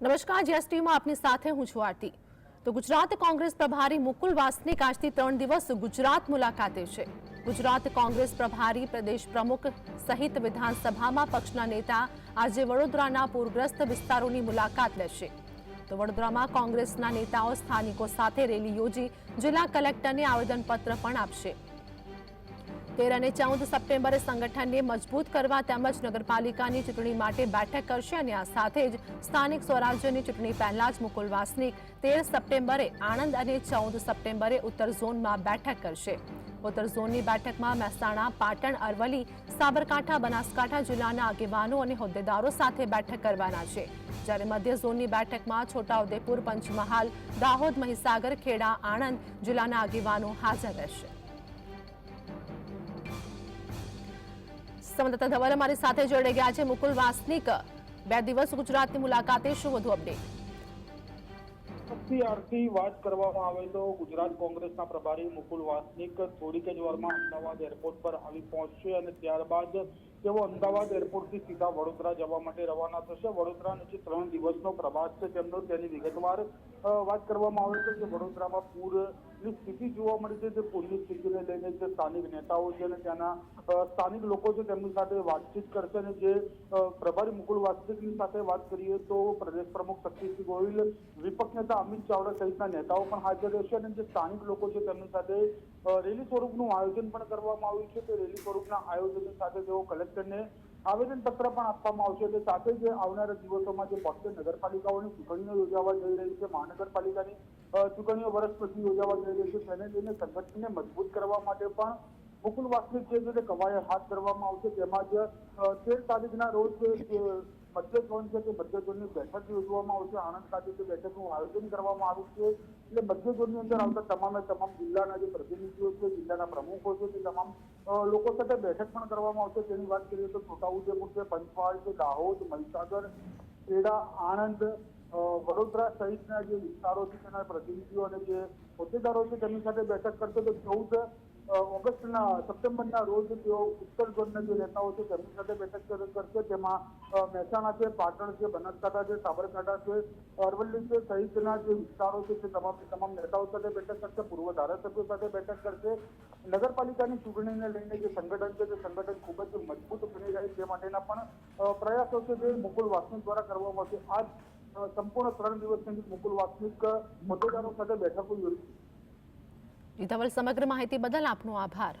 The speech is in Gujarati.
નમસ્કાર જીએસટીમાં આપની સાથે હું છું આરતી. તો ગુજરાત કોંગ્રેસ પ્રભારી મુકુલ વાસનિક આજથી ત્રણ દિવસ ગુજરાત મુલાકાતે છે. ગુજરાત કોંગ્રેસ પ્રભારી પ્રદેશ પ્રમુખ સહિત વિધાનસભામાં પક્ષના નેતા આજે વડોદરાના પૂરગ્રસ્ત વિસ્તારોની મુલાકાત લેશે. તો વડોદરામાં કોંગ્રેસના નેતાઓ સ્થાનિકો સાથે રેલી યોજી જિલ્લા કલેક્ટરને આવેદનપત્ર પણ આપશે. તેર અને ચૌદ સપ્ટેમ્બરે સંગઠનને મજબૂત કરવા તેમજ નગરપાલિકાની ચૂંટણી માટે બેઠક કરશે અને આ સાથે જ સ્થાનિક સ્વરાજ્યની ચૂંટણી પહેલા જ મુકુલ વાસનિક તેર સપ્ટેમ્બરે આણંદ અને ચૌદ સપ્ટેમ્બરે ઉત્તર ઝોનમાં બેઠક કરશે. ઉત્તર ઝોનની બેઠકમાં મહેસાણા, પાટણ, અરવલ્લી, સાબરકાંઠા, બનાસકાંઠા જિલ્લાના આગેવાનો અને હોદ્દેદારો સાથે બેઠક કરવાના છે. જ્યારે મધ્ય ઝોનની બેઠકમાં છોટાઉદેપુર, પંચમહાલ, દાહોદ, મહીસાગર, ખેડા, આણંદ જિલ્લાના આગેવાનો હાજર રહેશે. સંવાદદાતા ધવલ અમારી સાથે જોડાઈ ગયા છે. મુકુલ વાસનિક, બે દિવસ ગુજરાતની મુલાકાતે શું વધુ અપડેટ? આરતી વાત કરવામાં આવે તો ગુજરાત કોંગ્રેસના પ્રભારી મુકુલ વાસનિક થોડીક જ વારમાં અમદાવાદ એરપોર્ટ પર આવી પહોંચશે અને ત્યારબાદ તેઓ અમદાવાદ એરપોર્ટથી સીધા વડોદરા જવા માટે રવાના થશે. વડોદરા જે ત્રણ દિવસનો પ્રવાસ છે. તેમનો તેની વિગતવાર વાત કરવામાં આવે છે કે વડોદરામાં પૂરની સ્થિતિ જોવા મળી છે તે પૂરની સ્થિતિને લઈને જે સ્થાનિક નેતાઓ છે અને ત્યાંના સ્થાનિક લોકો છે તેમની સાથે વાતચીત કરશે અને જે પ્રભારી મુકુલ વાસ્તવિકની સાથે વાત કરીએ તો પ્રદેશ પ્રમુખ શક્તિસિંહ ગોહિલ, વિપક્ષ નેતા અમિત ચાવડા સહિતના નેતાઓ પણ હાજર રહેશે અને જે સ્થાનિક લોકો છે તેમની સાથે રેલી સ્વરૂપનું આયોજન પણ કરવામાં આવ્યું છે. તે રેલી સ્વરૂપના આયોજનની સાથે તેઓ કલેક્ટરને આવેદન પત્ર પણ આપવામાં આવશે એટલે સાથે જ આવનારા દિવસોમાં જે બોતેર નગરપાલિકાઓની ચૂંટણીઓ યોજાવા જઈ રહી છે, મહાનગરપાલિકાની ચૂંટણીઓ વર્ષ પછી યોજાવા જઈ રહી છે, તેને લઈને સંગઠનને મજબૂત કરવા માટે પણ મુકુલ વાસ્તવિક જે છે કવાયત હાથ ધરવામાં આવશે, તેમાં જ તેર તારીખના રોજ જે મધ્ય ઝોન છે, તે મધ્ય ઝોનની બેઠક યોજવામાં આવશે, આણંદ ખાતે તે બેઠકનું આયોજન કરવામાં આવ્યું છે. એટલે મધ્ય ઝોનની અંદર આવતા તમામે તમામ જિલ્લાના જે પ્રતિનિધિઓ છે જિલ્લાના પ્રમુખો છે, તે તમામ લોકો સાથે બેઠક પણ કરવામાં આવશે. તેની વાત કરીએ તો છોટાઉદેપુર છે, પંચમહાલ છે, દાહોદ, મહીસાગર, ખેડા, આણંદ વડોદરા સહિતના જે વિસ્તારો છે, તેના પ્રતિનિધિઓ અને જે હોદ્દેદારો છે, તેમની સાથે બેઠક કરશે. તો ચૌદ ઓગસ્ટના સપ્ટેમ્બરના રોજ તેઓ ઉત્તર ઝોનના જે નેતાઓ છે, તેમની સાથે બેઠક કર- કરશે. તેમાં મહેસાણા છે, પાટણ છે, બનાસકાંઠા છે, સાબરકાંઠા છે, અરવલ્લી છે, સહિતના જે વિસ્તારો છે, તે તમામ તમામ નેતાઓ સાથે બેઠક કરશે, પૂર્વ ધારાસભ્યો સાથે બેઠક કરશે. નગરપાલિકાની ચૂંટણીને લઈને જે સંગઠન છે, તે સંગઠન ખૂબ જ મજબૂત બની રહે તે માટેના પણ પ્રયાસો છે, જે મુકુલ વાસનિક દ્વારા કરવામાં આવશે. આજ સંપૂર્ણ ત્રણ દિવસની મુકુલ વાસનિક હોદ્દેદારો સાથે બેઠકો યોજી ધવલ સમગ્ર માહિતી બદલ આપનો આભાર.